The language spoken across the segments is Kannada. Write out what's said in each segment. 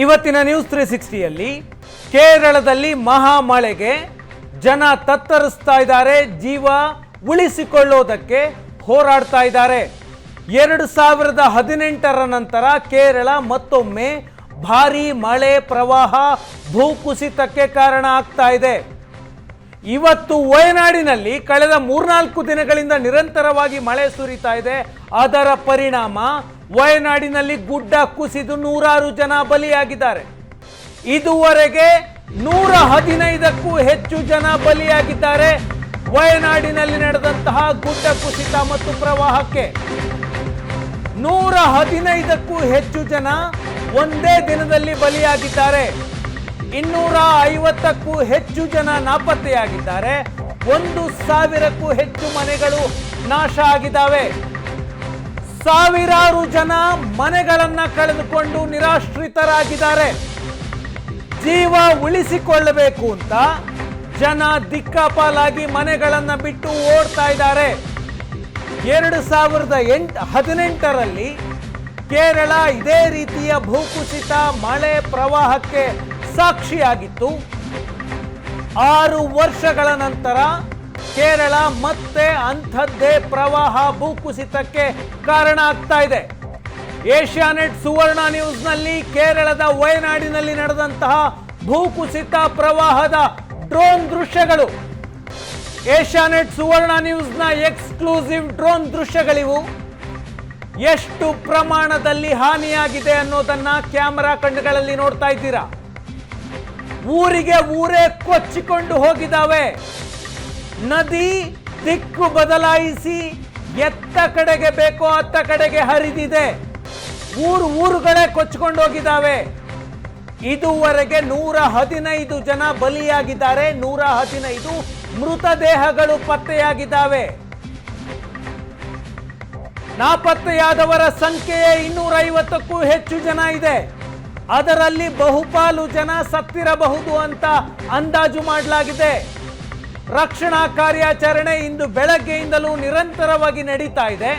ಇವತ್ತಿನ ನ್ಯೂಸ್ ತ್ರೀ ಸಿಕ್ಸ್ಟಿಯಲ್ಲಿ ಕೇರಳದಲ್ಲಿ ಮಹಾ ಮಳೆಗೆ ಜನ ತತ್ತರಿಸ್ತಾ ಇದ್ದಾರೆ, ಜೀವ ಉಳಿಸಿಕೊಳ್ಳೋದಕ್ಕೆ ಹೋರಾಡ್ತಾ ಇದ್ದಾರೆ. ಎರಡು ಸಾವಿರದ ಹದಿನೆಂಟರ ನಂತರ ಕೇರಳ ಮತ್ತೊಮ್ಮೆ ಭಾರೀ ಮಳೆ ಪ್ರವಾಹ ಭೂಕುಸಿತಕ್ಕೆ ಕಾರಣ ಆಗ್ತಾ ಇದೆ. ಇವತ್ತು ವಯನಾಡಿನಲ್ಲಿ ಕಳೆದ ಮೂರ್ನಾಲ್ಕು ದಿನಗಳಿಂದ ನಿರಂತರವಾಗಿ ಮಳೆ ಸುರಿತಾ ಇದೆ. ಅದರ ಪರಿಣಾಮ ವಯನಾಡಿನಲ್ಲಿ ಗುಡ್ಡ ಕುಸಿದು ನೂರಾರು ಜನ ಬಲಿಯಾಗಿದ್ದಾರೆ. ಇದುವರೆಗೆ ನೂರ ಹದಿನೈದಕ್ಕೂ ಹೆಚ್ಚು ಜನ ಬಲಿಯಾಗಿದ್ದಾರೆ. ವಯನಾಡಿನಲ್ಲಿ ನಡೆದಂತಹ ಗುಡ್ಡ ಕುಸಿತ ಮತ್ತು ಪ್ರವಾಹಕ್ಕೆ ನೂರ ಹದಿನೈದಕ್ಕೂ ಹೆಚ್ಚು ಜನ ಒಂದೇ ದಿನದಲ್ಲಿ ಬಲಿಯಾಗಿದ್ದಾರೆ. ಇನ್ನೂರ ಐವತ್ತಕ್ಕೂ ಹೆಚ್ಚು ಜನ ನಾಪತ್ತೆಯಾಗಿದ್ದಾರೆ. ಒಂದು ಸಾವಿರಕ್ಕೂ ಹೆಚ್ಚು ಮನೆಗಳು ನಾಶ ಆಗಿದ್ದಾವೆ. ಸಾವಿರಾರು ಜನ ಮನೆಗಳನ್ನ ಕಳೆದುಕೊಂಡು ನಿರಾಶ್ರಿತರಾಗಿದ್ದಾರೆ. ಜೀವ ಉಳಿಸಿಕೊಳ್ಳಬೇಕು ಅಂತ ಜನ ದಿಕ್ಕಾಪಾಲಾಗಿ ಮನೆಗಳನ್ನ ಬಿಟ್ಟು ಓಡ್ತಾ ಇದ್ದಾರೆ. ಎರಡು ಸಾವಿರದ ಎಂಟು, ಹದಿನೆಂಟರಲ್ಲಿ ಕೇರಳ ಇದೇ ರೀತಿಯ ಭೂಕುಸಿತ ಮಳೆ ಪ್ರವಾಹಕ್ಕೆ ಸಾಕ್ಷಿಯಾಗಿತ್ತು. ಆರು ವರ್ಷಗಳ ನಂತರ ಕೇರಳ ಮತ್ತೆ ಅಂಥದ್ದೇ ಪ್ರವಾಹ ಭೂಕುಸಿತಕ್ಕೆ ಕಾರಣ ಆಗ್ತಾ ಇದೆ. ಏಷ್ಯಾನೆಟ್ ಸುವರ್ಣ ನ್ಯೂಸ್ನಲ್ಲಿ ಕೇರಳದ ವಯನಾಡಿನಲ್ಲಿ ನಡೆದಂತಹ ಭೂಕುಸಿತ ಪ್ರವಾಹದ ಡ್ರೋನ್ ದೃಶ್ಯಗಳು. ಏಷ್ಯಾನೆಟ್ ಸುವರ್ಣ ನ್ಯೂಸ್ನ ಎಕ್ಸ್ಕ್ಲೂಸಿವ್ ಡ್ರೋನ್ ದೃಶ್ಯಗಳಿವು. ಎಷ್ಟು ಪ್ರಮಾಣದಲ್ಲಿ ಹಾನಿಯಾಗಿದೆ ಅನ್ನೋದನ್ನ ಕ್ಯಾಮರಾ ಕಣ್ಣುಗಳಲ್ಲಿ ನೋಡ್ತಾ ಇದ್ದೀರಾ? ಊರಿಗೆ ಊರೇ ಕೊಚ್ಚಿಕೊಂಡು ಹೋಗಿದ್ದಾವೆ. ನದಿ ದಿಕ್ಕು ಬದಲಾಯಿಸಿ ಎತ್ತ ಕಡೆಗೆ ಬೇಕೋ ಅತ್ತ ಕಡೆಗೆ ಹರಿದಿದೆ. ಊರು ಊರುಗಳೇ ಕೊಚ್ಚಿಕೊಂಡು ಹೋಗಿದ್ದಾವೆ. ಇದುವರೆಗೆ ನೂರ ಹದಿನೈದು ಜನ ಬಲಿಯಾಗಿದ್ದಾರೆ. ನೂರ ಹದಿನೈದು ಮೃತದೇಹಗಳು ಪತ್ತೆಯಾಗಿದ್ದಾವೆ. ನಾಪತ್ತೆಯಾದವರ ಸಂಖ್ಯೆಯೇ ಇನ್ನೂರ ಐವತ್ತಕ್ಕೂ ಹೆಚ್ಚು ಜನ ಇದೆ. ಅದರಲ್ಲಿ ಬಹುಪಾಲು ಜನ ಸತ್ತಿರಬಹುದು ಅಂತ ಅಂದಾಜು ಮಾಡಲಾಗಿದೆ. ರಕ್ಷಣಾ ಕಾರ್ಯಾಚರಣೆ ಇಂದು ಬೆಳಗ್ಗೆಯಿಂದಲೂ ನಿರಂತರವಾಗಿ ನಡೀತಾ ಇದೆ.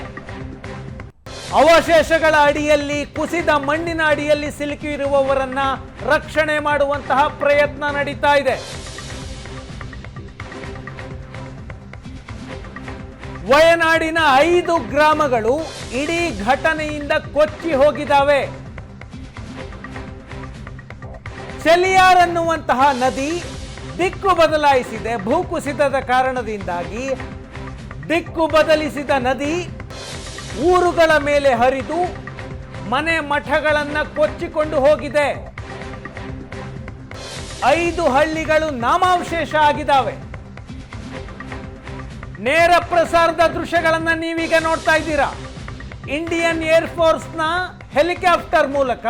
ಅವಶೇಷಗಳ ಅಡಿಯಲ್ಲಿ, ಕುಸಿದ ಮಣ್ಣಿನ ಅಡಿಯಲ್ಲಿ ಸಿಲುಕಿರುವವರನ್ನ ರಕ್ಷಣೆ ಮಾಡುವಂತಹ ಪ್ರಯತ್ನ ನಡೀತಾ ಇದೆ. ವಯನಾಡಿನ ಐದು ಗ್ರಾಮಗಳು ಇಡೀ ಘಟನೆಯಿಂದ ಕೊಚ್ಚಿ ಹೋಗಿದ್ದಾವೆ. ಚೆಲಿಯಾರ್ ಅನ್ನುವಂತಹ ನದಿ ದಿಕ್ಕು ಬದಲಾಯಿಸಿದೆ ಭೂಕುಸಿತದ ಕಾರಣದಿಂದಾಗಿ ದಿಕ್ಕು ಬದಲಿಸಿದ ನದಿ ಊರುಗಳ ಮೇಲೆ ಹರಿದು ಮನೆ ಮಠಗಳನ್ನು ಕೊಚ್ಚಿಕೊಂಡು ಹೋಗಿದೆ. ಐದು ಹಳ್ಳಿಗಳು ನಾಮಾವಶೇಷ ಆಗಿದ್ದಾವೆ. ನೇರ ಪ್ರಸಾರದ ದೃಶ್ಯಗಳನ್ನು ನೀವೀಗ ನೋಡ್ತಾ ಇದ್ದೀರಾ. ಇಂಡಿಯನ್ ಏರ್ ಫೋರ್ಸ್ನ ಹೆಲಿಕಾಪ್ಟರ್ ಮೂಲಕ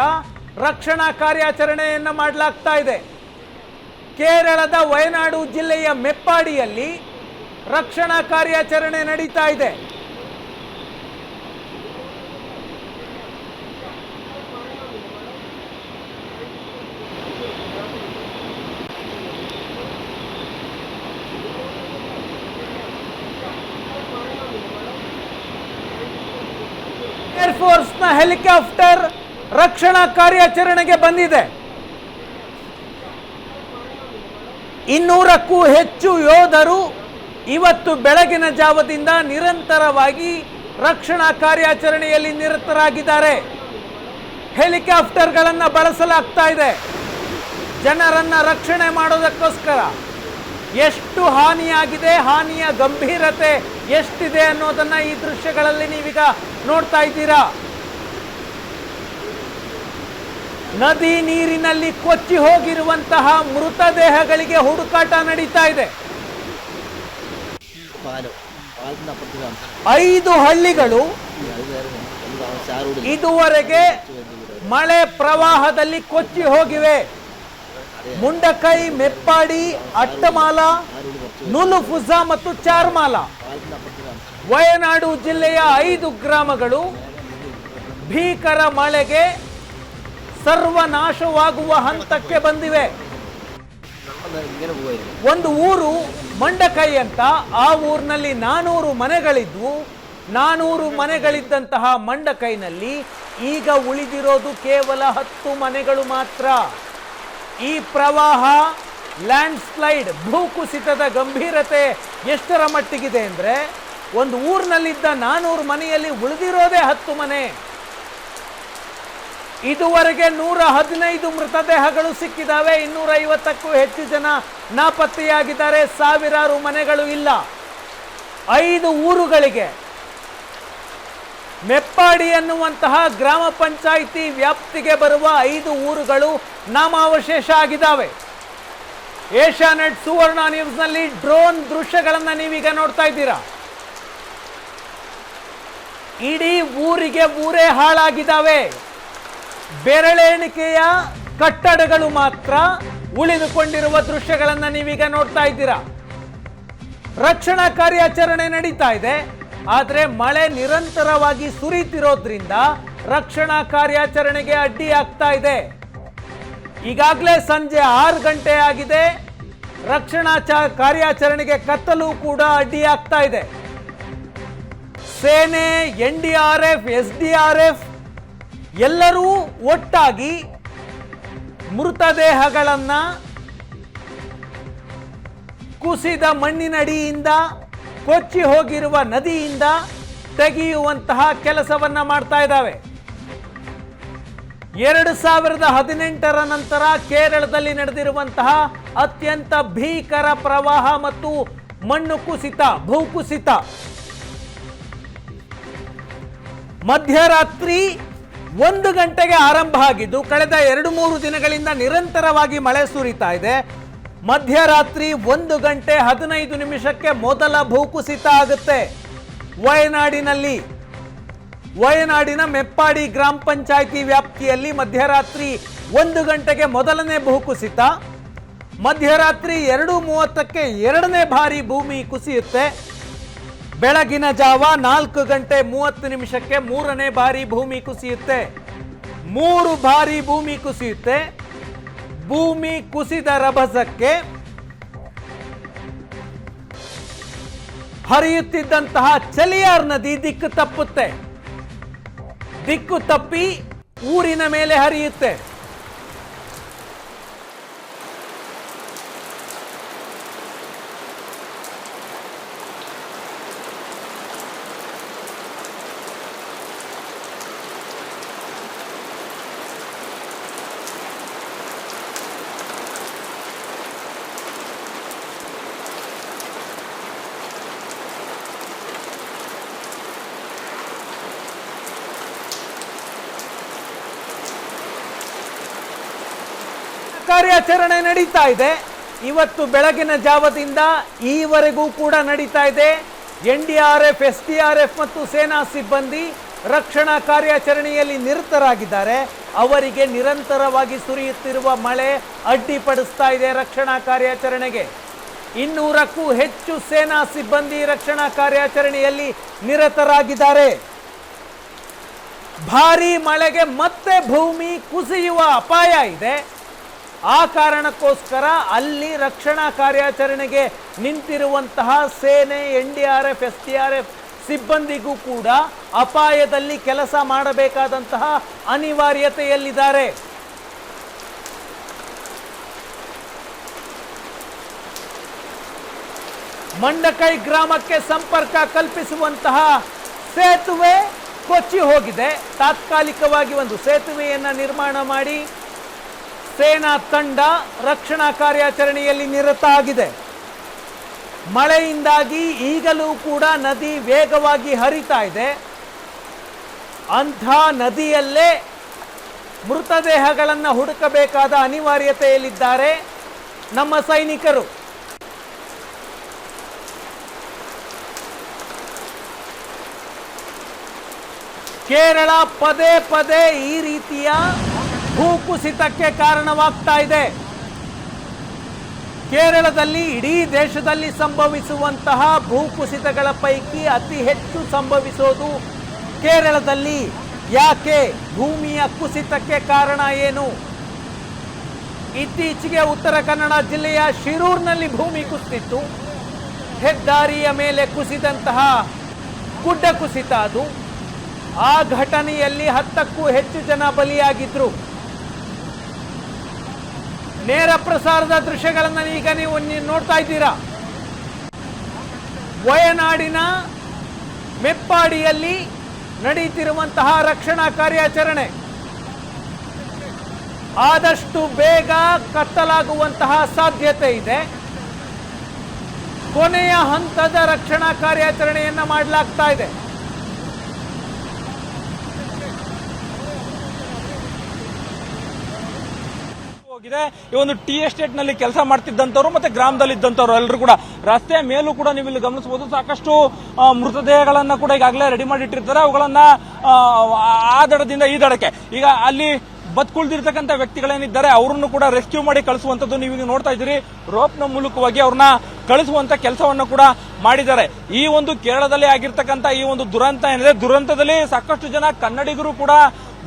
ರಕ್ಷಣಾ ಕಾರ್ಯಾಚರಣೆಯನ್ನು ಮಾಡಲಾಗ್ತಾ ಇದೆ. ಕೇರಳದ ವಯನಾಡು ಜಿಲ್ಲೆಯ ಮೆಪ್ಪಾಡಿಯಲ್ಲಿ ರಕ್ಷಣಾ ಕಾರ್ಯಾಚರಣೆ ನಡೀತಾ ಇದೆ. ಏರ್ಫೋರ್ಸ್ನ ಹೆಲಿಕಾಪ್ಟರ್ ರಕ್ಷಣಾ ಕಾರ್ಯಾಚರಣೆಗೆ ಬಂದಿದೆ. ಇನ್ನೂರಕ್ಕೂ ಹೆಚ್ಚು ಯೋಧರು ಇವತ್ತು ಬೆಳಗಿನ ಜಾವದಿಂದ ನಿರಂತರವಾಗಿ ರಕ್ಷಣಾ ಕಾರ್ಯಾಚರಣೆಯಲ್ಲಿ ನಿರತರಾಗಿದ್ದಾರೆ. ಹೆಲಿಕಾಪ್ಟರ್ಗಳನ್ನು ಬಳಸಲಾಗ್ತಾ ಇದೆ. ಜನರನ್ನು ರಕ್ಷಣೆ ಮಾಡೋದಕ್ಕೋಸ್ಕರ ಎಷ್ಟು ಹಾನಿಯಾಗಿದೆ, ಹಾನಿಯ ಗಂಭೀರತೆ ಎಷ್ಟಿದೆ ಅನ್ನೋದನ್ನು ಈ ದೃಶ್ಯಗಳಲ್ಲಿ ನೀವೀಗ ನೋಡ್ತಾ ಇದ್ದೀರಾ? ನದಿ ನೀರಿನಲ್ಲಿ ಕೊಚ್ಚಿ ಹೋಗಿರುವಂತಹ ಮೃತದೇಹಗಳಿಗೆ ಹುಡುಕಾಟ ನಡೀತಾ ಇದೆ. ಐದು ಹಳ್ಳಿಗಳು ಇದುವರೆಗೆ ಮಳೆ ಪ್ರವಾಹದಲ್ಲಿ ಕೊಚ್ಚಿ ಹೋಗಿವೆ. ಮುಂಡಕೈ ಮೆಪ್ಪಾಡಿ ಅಟ್ಟಮಾಲ ನುಲುಫುಜಾ ಮತ್ತು ಚಾರ್ಮಾಲ. ವಯನಾಡು ಜಿಲ್ಲೆಯ ಐದು ಗ್ರಾಮಗಳು ಭೀಕರ ಮಳೆಗೆ ಸರ್ವನಾಶವಾಗುವ ಹಂತಕ್ಕೆ ಬಂದಿವೆ. ಒಂದು ಊರು ಮಂಡಕೈ ಅಂತ, ಆ ಊರಿನಲ್ಲಿ ನಾನೂರು ಮನೆಗಳಿದ್ವು. ನಾನೂರು ಮನೆಗಳಿದ್ದಂತಹ ಮಂಡಕೈನಲ್ಲಿ ಈಗ ಉಳಿದಿರೋದು ಕೇವಲ ಹತ್ತು ಮನೆಗಳು ಮಾತ್ರ. ಈ ಪ್ರವಾಹ ಲ್ಯಾಂಡ್ ಸ್ಲೈಡ್ ಭೂಕುಸಿತದ ಗಂಭೀರತೆ ಎಷ್ಟರ ಮಟ್ಟಿಗಿದೆ ಅಂದರೆ, ಒಂದು ಊರಿನಲ್ಲಿದ್ದ ನಾನೂರು ಮನೆಯಲ್ಲಿ ಉಳಿದಿರೋದೇ ಹತ್ತು ಮನೆ. ಇದುವರೆಗೆ ನೂರ ಹದಿನೈದು ಮೃತದೇಹಗಳು ಸಿಕ್ಕಿದಾವೆ. ಇನ್ನೂರ ಐವತ್ತಕ್ಕೂ ಹೆಚ್ಚು ಜನ ನಾಪತ್ತೆಯಾಗಿದ್ದಾರೆ. ಸಾವಿರಾರು ಮನೆಗಳು ಇಲ್ಲ. ಐದು ಊರುಗಳಿಗೆ ಮೆಪ್ಪಾಡಿ ಎನ್ನುವಂತಹ ಗ್ರಾಮ ಪಂಚಾಯಿತಿ ವ್ಯಾಪ್ತಿಗೆ ಬರುವ ಐದು ಊರುಗಳು ನಾಮಾವಶೇಷ ಆಗಿದ್ದಾವೆ. ಏಷ್ಯಾನೆಟ್ ಸುವರ್ಣ ನ್ಯೂಸ್ನಲ್ಲಿ ಡ್ರೋನ್ ದೃಶ್ಯಗಳನ್ನು ನೀವೀಗ ನೋಡ್ತಾ ಇದ್ದೀರಾ? ಇಡೀ ಊರಿಗೆ ಊರೇ ಹಾಳಾಗಿದ್ದಾವೆ. ಬೆರಳೆಣಿಕೆಯ ಕಟ್ಟಡಗಳು ಮಾತ್ರ ಉಳಿದುಕೊಂಡಿರುವ ದೃಶ್ಯಗಳನ್ನು ನೀವೀಗ ನೋಡ್ತಾ ಇದ್ದೀರಾ. ರಕ್ಷಣಾ ಕಾರ್ಯಾಚರಣೆ ನಡೀತಾ ಇದೆ. ಆದರೆ ಮಳೆ ನಿರಂತರವಾಗಿ ಸುರಿತಿರೋದ್ರಿಂದ ರಕ್ಷಣಾ ಕಾರ್ಯಾಚರಣೆಗೆ ಅಡ್ಡಿ ಆಗ್ತಾ ಇದೆ. ಈಗಾಗಲೇ ಸಂಜೆ ಆರು ಗಂಟೆ ಆಗಿದೆ. ರಕ್ಷಣಾ ಚ ಕಾರ್ಯಾಚರಣೆಗೆ ಕತ್ತಲು ಕೂಡ ಅಡ್ಡಿ ಆಗ್ತಾ ಇದೆ. ಸೇನೆ, N D R F, S D R F ಎಲ್ಲರೂ ಒಟ್ಟಾಗಿ ಮೃತದೇಹಗಳನ್ನು ಕುಸಿದ ಮಣ್ಣಿನಡಿಯಿಂದ ಕೊಚ್ಚಿ ಹೋಗಿರುವ ನದಿಯಿಂದ ತೆಗೆಯುವಂತಹ ಕೆಲಸವನ್ನ ಮಾಡ್ತಾ ಇದ್ದಾವೆ. ಎರಡು ಸಾವಿರದ ಹದಿನೆಂಟರ ನಂತರ ಕೇರಳದಲ್ಲಿ ನಡೆದಿರುವಂತಹ ಅತ್ಯಂತ ಭೀಕರ ಪ್ರವಾಹ ಮತ್ತು ಮಣ್ಣು ಕುಸಿತ ಭೂಕುಸಿತ ಮಧ್ಯರಾತ್ರಿ ಒಂದು ಗಂಟೆಗೆ ಆರಂಭ ಆಗಿದ್ದು ಕಳೆದ ಎರಡು ಮೂರು ದಿನಗಳಿಂದ ನಿರಂತರವಾಗಿ ಮಳೆ ಸುರಿತಾ ಇದೆ. ಮಧ್ಯರಾತ್ರಿ ಒಂದು ಗಂಟೆ ಹದಿನೈದು ನಿಮಿಷಕ್ಕೆ ಮೊದಲ ಭೂಕುಸಿತ ಆಗುತ್ತೆ. ವಯನಾಡಿನಲ್ಲಿ, ವಯನಾಡಿನ ಮೆಪ್ಪಾಡಿ ಗ್ರಾಮ ಪಂಚಾಯಿತಿ ವ್ಯಾಪ್ತಿಯಲ್ಲಿ ಮಧ್ಯರಾತ್ರಿ ಒಂದು ಗಂಟೆಗೆ ಮೊದಲನೇ ಭೂಕುಸಿತ. ಮಧ್ಯರಾತ್ರಿ ಎರಡು ಮೂವತ್ತಕ್ಕೆ ಎರಡನೇ ಬಾರಿ ಭೂಮಿ ಕುಸಿಯುತ್ತೆ. ಬೆಳಗಿನ ಜಾವ ನಾಲ್ಕು ಗಂಟೆ ಮೂವತ್ತು ನಿಮಿಷಕ್ಕೆ ಮೂರನೇ ಬಾರಿ ಭೂಮಿ ಕುಸಿಯುತ್ತೆ. ಮೂರು ಬಾರಿ ಭೂಮಿ ಕುಸಿಯುತ್ತೆ. ಭೂಮಿ ಕುಸಿದ ರಭಸಕ್ಕೆ ಹರಿಯುತ್ತಿದ್ದಂತಹ ಚಲಿಯಾರ್ ನದಿ ದಿಕ್ಕು ತಪ್ಪುತ್ತೆ. ದಿಕ್ಕು ತಪ್ಪಿ ಊರಿನ ಮೇಲೆ ಹರಿಯುತ್ತೆ. ಕಾರ್ಯಾಚರಣೆ ನಡೀತಾ ಇದೆ. ಇವತ್ತು ಬೆಳಗಿನ ಜಾವದಿಂದ ಈವರೆಗೂ ಕೂಡ ನಡೀತಾ ಇದೆ. N D R F, S D R F ಮತ್ತು ಸೇನಾ ಸಿಬ್ಬಂದಿ ರಕ್ಷಣಾ ಕಾರ್ಯಾಚರಣೆಯಲ್ಲಿ ನಿರತರಾಗಿದ್ದಾರೆ. ಅವರಿಗೆ ನಿರಂತರವಾಗಿ ಸುರಿಯುತ್ತಿರುವ ಮಳೆ ಅಡ್ಡಿಪಡಿಸ್ತಾ ಇದೆ ರಕ್ಷಣಾ ಕಾರ್ಯಾಚರಣೆಗೆ. ಇನ್ನೂರಕ್ಕೂ ಹೆಚ್ಚು ಸೇನಾ ಸಿಬ್ಬಂದಿ ರಕ್ಷಣಾ ಕಾರ್ಯಾಚರಣೆಯಲ್ಲಿ ನಿರತರಾಗಿದ್ದಾರೆ. ಭಾರೀ ಮಳೆಗೆ ಮತ್ತೆ ಭೂಮಿ ಕುಸಿಯುವ ಅಪಾಯ ಇದೆ. ಆ ಕಾರಣಕ್ಕೋಸ್ಕರ ಅಲ್ಲಿ ರಕ್ಷಣಾ ಕಾರ್ಯಾಚರಣೆಗೆ ನಿಂತಿರುವಂತಹ ಸೇನೆ, N D R F, S D R F ಸಿಬ್ಬಂದಿಗೂ ಕೂಡ ಅಪಾಯದಲ್ಲಿ ಕೆಲಸ ಮಾಡಬೇಕಾದಂತಹ ಅನಿವಾರ್ಯತೆಯಲ್ಲಿದ್ದಾರೆ. ಮಂಡಕೈ ಗ್ರಾಮಕ್ಕೆ ಸಂಪರ್ಕ ಕಲ್ಪಿಸುವಂತಹ ಸೇತುವೆ ಕೊಚ್ಚಿ ಹೋಗಿದೆ. ತಾತ್ಕಾಲಿಕವಾಗಿ ಒಂದು ಸೇತುವೆಯನ್ನು ನಿರ್ಮಾಣ ಮಾಡಿ ಸೇನಾ ತಂಡ ರಕ್ಷಣಾ ಕಾರ್ಯಾಚರಣೆಯಲ್ಲಿ ನಿರತ ಆಗಿದೆ ಮಳೆಯಿಂದಾಗಿ ಈಗಲೂ ಕೂಡ ನದಿ ವೇಗವಾಗಿ ಹರಿತಾ ಇದೆ. ಅಂಥ ನದಿಯಲ್ಲೇ ಮೃತದೇಹಗಳನ್ನು ಹುಡುಕಬೇಕಾದ ಅನಿವಾರ್ಯತೆಯಲ್ಲಿದ್ದಾರೆ ನಮ್ಮ ಸೈನಿಕರು. ಕೇರಳ ಪದೇ ಪದೇ ಈ ರೀತಿಯ ಭೂಕುಸಿತಕ್ಕೆ ಕಾರಣವಾಗ್ತಾ ಇದೆ. ಕೇರಳದಲ್ಲಿ ಇಡೀ ದೇಶದಲ್ಲಿ ಸಂಭವಿಸುವಂತಹ ಭೂಕುಸಿತಗಳ ಪೈಕಿ ಅತಿ ಹೆಚ್ಚು ಸಂಭವಿಸೋದು ಕೇರಳದಲ್ಲಿ. ಯಾಕೆ? ಭೂಮಿಯ ಕುಸಿತಕ್ಕೆ ಕಾರಣ ಏನು? ಇತ್ತೀಚೆಗೆ ಉತ್ತರ ಕನ್ನಡ ಜಿಲ್ಲೆಯ ಶಿರೂರಿನಲ್ಲಿ ಭೂಮಿ ಕುಸಿತಿತ್ತು ಹೆದ್ದಾರಿಯ ಮೇಲೆ ಕುಸಿದಂತಹ ಗುಡ್ಡ ಕುಸಿತ ಅದು. ಆ ಘಟನೆಯಲ್ಲಿ ಹತ್ತಕ್ಕೂ ಹೆಚ್ಚು ಜನ ಬಲಿಯಾಗಿದ್ರು. ನೇರ ಪ್ರಸಾರದ ದೃಶ್ಯಗಳನ್ನು ಈಗ ನೀವು ನೋಡ್ತಾ ಇದ್ದೀರಾ? ವಯನಾಡಿನ ಮೆಪ್ಪಾಡಿಯಲ್ಲಿ ನಡೀತಿರುವಂತಹ ರಕ್ಷಣಾ ಕಾರ್ಯಾಚರಣೆ. ಆದಷ್ಟು ಬೇಗ ಕತ್ತಲಾಗುವಂತಹ ಸಾಧ್ಯತೆ ಇದೆ. ಕೊನೆಯ ಹಂತದ ರಕ್ಷಣಾ ಕಾರ್ಯಾಚರಣೆಯನ್ನು ಮಾಡಲಾಗ್ತಾ ಇದೆ. ಹೋಗಿದೆ. ಈ ಒಂದು ಟಿ ಎಸ್ಟೇಟ್ನಲ್ಲಿ ಕೆಲಸ ಮಾಡ್ತಿದ್ದಂತವ್ರು ಮತ್ತೆ ಗ್ರಾಮದಲ್ಲಿ ಇದ್ದಂತವ್ರು ಎಲ್ಲರೂ ಕೂಡ ರಸ್ತೆ ಮೇಲೂ ಕೂಡ ನೀವು ಇಲ್ಲಿ ಗಮನಿಸಬಹುದು. ಸಾಕಷ್ಟು ಮೃತದೇಹಗಳನ್ನ ಕೂಡ ಈಗಾಗಲೇ ರೆಡಿ ಮಾಡಿಟ್ಟಿರ್ತಾರೆ. ಅವುಗಳನ್ನ ಆ, ದಡದಿಂದ ಈ ದಡಕ್ಕೆ. ಈಗ ಅಲ್ಲಿ ಬದುಕುಳಿದಿರ್ತಕ್ಕಂಥ ವ್ಯಕ್ತಿಗಳೇನಿದ್ದಾರೆ ಅವರನ್ನು ಕೂಡ ರೆಸ್ಕ್ಯೂ ಮಾಡಿ ಕಳಿಸುವಂತದ್ದು ನೀವು ಈಗ ನೋಡ್ತಾ ಇದ್ದೀರಿ. ನ ಮೂಲಕವಾಗಿ ಅವ್ರನ್ನ ಕಳಿಸುವಂತ ಕೆಲಸವನ್ನು ಕೂಡ ಮಾಡಿದ್ದಾರೆ. ಈ ಒಂದು ಕೇರಳದಲ್ಲಿ ಆಗಿರ್ತಕ್ಕಂಥ ಈ ಒಂದು ದುರಂತ ಏನಿದೆ ದುರಂತದಲ್ಲಿ ಸಾಕಷ್ಟು ಜನ ಕನ್ನಡಿಗರು ಕೂಡ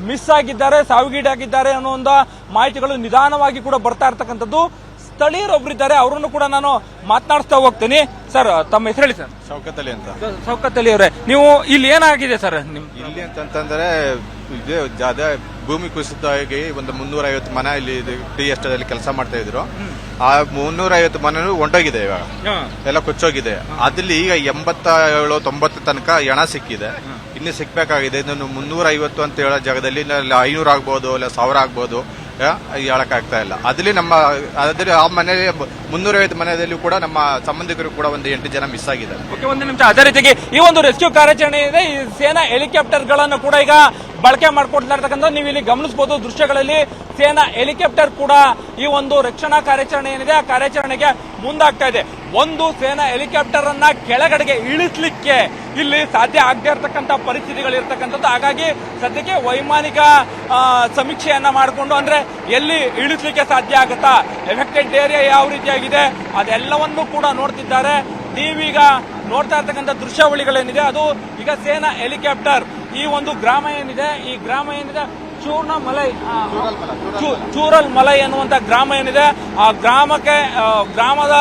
ಮಿಸ್ ಆಗಿದ್ದಾರೆ ಸಾವಿಗೀಡಾಗಿದ್ದಾರೆ ಅನ್ನೋ ಒಂದು ಮಾಹಿತಿಗಳು ನಿಧಾನವಾಗಿ ಕೂಡ ಬರ್ತಾ ಇರ್ತಕ್ಕಂಥದ್ದು. ಸ್ಥಳೀಯರೊಬ್ಬರಿದ್ದಾರೆ ಅವರನ್ನು ಕೂಡ ನಾನು ಮಾತನಾಡಿಸ್ತಾ ಹೋಗ್ತೀನಿ. ಸರ್ ತಮ್ಮ ಹೆಸರು ಹೇಳಿ ಸರ್. ಚೌಕತ್ತಲ್ಲಿ ಅಂತ. ಶೌಕತ್ ಅಲಿ ಅವರೇ. ನೀವು ಇಲ್ಲಿ ಏನಾಗಿದೆ ಸರ್ ನಿಮ್ ಇಲ್ಲಿ ಅಂತಂತಂದ್ರೆ ಇದು. ಅದೇ ಭೂಮಿ ಕುಸಿತ ಆಗಿ ಒಂದು ಮುನ್ನೂರೈವತ್ತು ಮನೆ ಇಲ್ಲಿ ಟಿ ಎಸ್ಟೇಟಲ್ಲಿ ಕೆಲಸ ಮಾಡ್ತಾ ಇದ್ರು. ಆ ಮುನ್ನೂರೈವತ್ತು ಐವತ್ತು ಒಂಟೋಗಿದೆ ಇವಾಗ. ಎಲ್ಲ ಕೊಚ್ಚೋಗಿದೆ. ಅದ್ರಲ್ಲಿ ಈಗ ಎಂಬತ್ತ ಏಳು ತೊಂಬತ್ತು ತನಕ ಹೆಣ ಸಿಕ್ಕಿದೆ. ಇನ್ನು ಸಿಕ್ಬೇಕಾಗಿದೆ. ಇದನ್ನು ಮುನ್ನೂರ ಐವತ್ತು ಅಂತ ಹೇಳೋ ಜಾಗದಲ್ಲಿ ಐನೂರು ಆಗ್ಬೋದು ಇಲ್ಲ ಸಾವಿರ ಆಗ್ಬೋದು ಹೇಳಕ್ ಆಗ್ತಾ ಇಲ್ಲ. ಅದ್ರಲ್ಲಿ ನಮ್ಮ ಅದ್ರಲ್ಲಿ ಆ ಮನೆ ಮುನ್ನೂರೈವತ್ತು ಮನೆಯಲ್ಲಿ ಕೂಡ ನಮ್ಮ ಸಂಬಂಧಿಕರು ಕೂಡ ಒಂದು ಎಂಟು ಜನ ಮಿಸ್ ಆಗಿದ್ದಾರೆ. ಓಕೆ ಒಂದು ನಿಮಿಷ. ಅದೇ ರೀತಿಯಾಗಿ ಈ ಒಂದು ರೆಸ್ಕ್ಯೂ ಕಾರ್ಯಾಚರಣೆ ಇದೆ. ಈ ಸೇನಾ ಹೆಲಿಕಾಪ್ಟರ್ಗಳನ್ನು ಕೂಡ ಈಗ ಬಳಕೆ ಮಾಡ್ಕೊಡ್ತಾ ನೀವು ಇಲ್ಲಿ ಗಮನಿಸಬಹುದು ದೃಶ್ಯಗಳಲ್ಲಿ ಸೇನಾ ಹೆಲಿಕಾಪ್ಟರ್ ಕೂಡ ಈ ಒಂದು ರಕ್ಷಣಾ ಕಾರ್ಯಾಚರಣೆ ಏನಿದೆ, ಆ ಕಾರ್ಯಾಚರಣೆಗೆ ಮುಂದಾಗ್ತಾ ಇದೆ. ಒಂದು ಸೇನಾ ಹೆಲಿಕಾಪ್ಟರ್ ಅನ್ನ ಕೆಳಗಡೆಗೆ ಇಳಿಸ್ಲಿಕ್ಕೆ ಇಲ್ಲಿ ಸಾಧ್ಯ ಆಗದೆ ಇರತಕ್ಕಂತ ಪರಿಸ್ಥಿತಿಗಳು ಇರ್ತಕ್ಕಂಥದ್ದು. ಹಾಗಾಗಿ ಸದ್ಯಕ್ಕೆ ವೈಮಾನಿಕ ಸಮೀಕ್ಷೆಯನ್ನ ಮಾಡಿಕೊಂಡು ಅಂದ್ರೆ ಎಲ್ಲಿ ಇಳಿಸ್ಲಿಕ್ಕೆ ಸಾಧ್ಯ ಆಗುತ್ತಾ? ಎಫೆಕ್ಟೆಡ್ ಏರಿಯಾ ಯಾವ ರೀತಿಯಾಗಿದೆ? ಅದೆಲ್ಲವನ್ನು ಕೂಡ ನೋಡ್ತಿದ್ದಾರೆ. ನೀವೀಗ ನೋಡ್ತಾ ಇರ್ತಕ್ಕಂಥ ದೃಶ್ಯಾವಳಿಗಳೇನಿದೆ, ಅದು ಈಗ ಸೇನಾ ಹೆಲಿಕಾಪ್ಟರ್ ಈ ಒಂದು ಗ್ರಾಮ ಏನಿದೆ, ಈ ಗ್ರಾಮ ಏನಿದೆ ಚೂರ್ಣ ಮಲೈ ಚೂರಲ್ ಮಲೈ ಎನ್ನುವಂತ ಗ್ರಾಮ ಏನಿದೆ, ಆ ಗ್ರಾಮಕ್ಕೆ ಗ್ರಾಮದ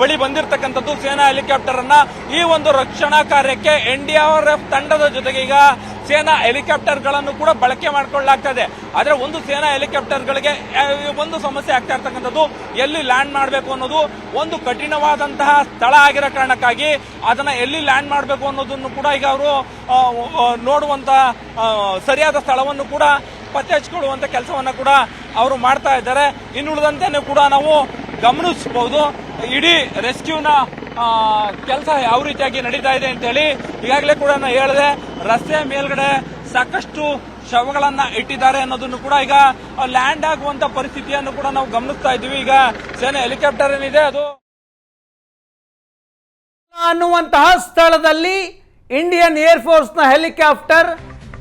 ಬಳಿ ಬಂದಿರತಕ್ಕಂಥದ್ದು ಸೇನಾ ಹೆಲಿಕಾಪ್ಟರ್ ಅನ್ನ ಈ ಒಂದು ರಕ್ಷಣಾ ಕಾರ್ಯಕ್ಕೆ ಎನ್ ಡಿ ಆರ್ ತಂಡದ ಜೊತೆಗೆ ಈಗ ಸೇನಾ ಹೆಲಿಕಾಪ್ಟರ್ಗಳನ್ನು ಕೂಡ ಬಳಕೆ ಮಾಡಿಕೊಳ್ಳಲಾಗ್ತದೆ. ಆದರೆ ಒಂದು ಸೇನಾ ಹೆಲಿಕಾಪ್ಟರ್ ಗಳಿಗೆ ಒಂದು ಸಮಸ್ಯೆ ಆಗ್ತಾ ಇರ್ತಕ್ಕಂಥದ್ದು, ಎಲ್ಲಿ ಲ್ಯಾಂಡ್ ಮಾಡಬೇಕು ಅನ್ನೋದು ಒಂದು ಕಠಿಣವಾದಂತಹ ಸ್ಥಳ ಆಗಿರೋ ಕಾರಣಕ್ಕಾಗಿ ಅದನ್ನ ಎಲ್ಲಿ ಲ್ಯಾಂಡ್ ಮಾಡಬೇಕು ಅನ್ನೋದನ್ನು ಕೂಡ ಈಗ ಅವರು ನೋಡುವಂತಹ ಸರಿಯಾದ ಸ್ಥಳವನ್ನು ಕೂಡ ಪತ್ತೆ ಹಚ್ಕೊಳ್ಳುವಂತ ಕೆಲಸವನ್ನ ಕೂಡ ಅವರು ಮಾಡ್ತಾ ಇದ್ದಾರೆ. ಇನ್ನುಳಿದಂತೆ ಕೂಡ ನಾವು ಗಮನಿಸಬಹುದು ಇಡೀ ರೆಸ್ಕ್ಯೂನ ಕೆಲಸ ಯಾವ ರೀತಿಯಾಗಿ ನಡೀತಾ ಇದೆ ಅಂತ ಹೇಳಿ ಈಗಾಗಲೇ ಕೂಡ ನಾನು ಹೇಳಿದೆ, ರಸ್ತೆ ಮೇಲ್ಗಡೆ ಸಾಕಷ್ಟು ಶವಗಳನ್ನ ಇಟ್ಟಿದ್ದಾರೆ ಅನ್ನೋದನ್ನು ಕೂಡ ಈಗ ಲ್ಯಾಂಡ್ ಆಗುವಂತ ಪರಿಸ್ಥಿತಿಯನ್ನು ಕೂಡ ನಾವು ಗಮನಿಸ್ತಾ ಇದ್ದೀವಿ. ಈಗ ಸೇನೆ ಹೆಲಿಕಾಪ್ಟರ್ ಏನಿದೆ, ಅದು ಅನ್ನುವಂತಹ ಸ್ಥಳದಲ್ಲಿ ಇಂಡಿಯನ್ ಏರ್ಫೋರ್ಸ್ನ ಹೆಲಿಕಾಪ್ಟರ್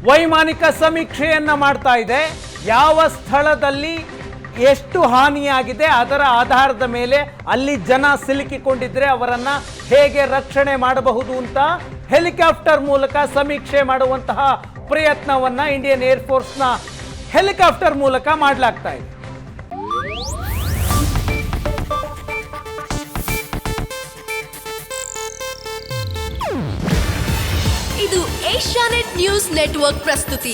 ವೈಮಾನಿಕ ಸಮೀಕ್ಷೆಯನ್ನ ಮಾಡ್ತಾ ಇದೆ. ಯಾವ ಸ್ಥಳದಲ್ಲಿ ಎಷ್ಟು ಹಾನಿಯಾಗಿದೆ ಅದರ ಆಧಾರದ ಮೇಲೆ ಅಲ್ಲಿ ಜನ ಸಿಲುಕಿಕೊಂಡಿದ್ರೆ ಅವರನ್ನ ಹೇಗೆ ರಕ್ಷಣೆ ಮಾಡಬಹುದು ಅಂತ ಹೆಲಿಕಾಪ್ಟರ್ ಮೂಲಕ ಸಮೀಕ್ಷೆ ಮಾಡುವಂತಹ ಪ್ರಯತ್ನವನ್ನ ಇಂಡಿಯನ್ ಏರ್ಫೋರ್ಸ್ನ ಹೆಲಿಕಾಪ್ಟರ್ ಮೂಲಕ ಮಾಡಲಾಗ್ತಾ ಇದೆ. ಇದು ಏಷ್ಯಾನೆಟ್ ನ್ಯೂಸ್ ನೆಟ್ವರ್ಕ್ ಪ್ರಸ್ತುತಿ.